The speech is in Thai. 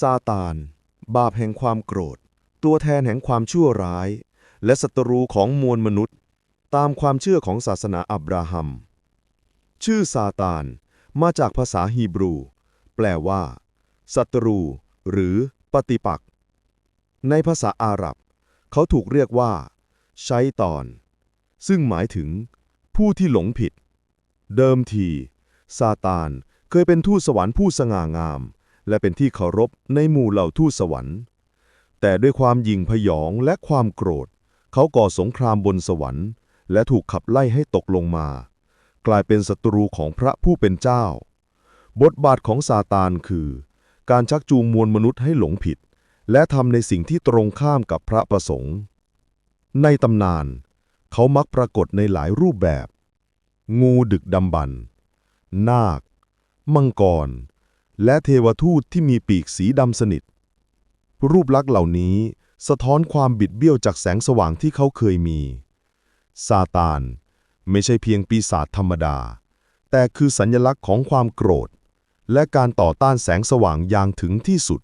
ซาตาน บาปแห่งความโกรธ ตัวแทนแห่งความชั่วร้าย และศัตรูของมวลมนุษย์ ตามความเชื่อของศาสนาอับราฮัม ชื่อซาตาน มาจากภาษาฮีบรู แปลว่าศัตรู หรือปฏิปักษ์ ในภาษาอาหรับ เขาถูกเรียกว่าใช้ตอน ซึ่งหมายถึง ผู้ที่หลงผิด เดิมทีซาตานเคยเป็นทูตสวรรค์ผู้สง่างาม และเป็นที่เคารพในหมู่เหล่าทูตสวรรค์ แต่ด้วยความยิ่งพยองและความโกรธ เขาก่อสงครามบนสวรรค์ และถูกขับไล่ให้ตกลงมา กลายเป็นศัตรูของพระผู้เป็นเจ้า บทบาทของซาตานคือ การชักจูงมวลมนุษย์ให้หลงผิด และทำในสิ่งที่ตรงข้ามกับพระประสงค์ ในตำนาน เขามักปรากฏในหลายรูปแบบ งูดึกดำบรรนาค มังกร และเทวทูตที่มีปีกสีดำสนิท รูปลักษณ์เหล่านี้สะท้อนความบิดเบี้ยวจากแสงสว่างที่เขาเคยมี ซาตาน ไม่ใช่เพียงปีศาจธรรมดา แต่คือสัญลักษณ์ของความโกรธ และการต่อต้านแสงสว่างอย่างถึงที่สุด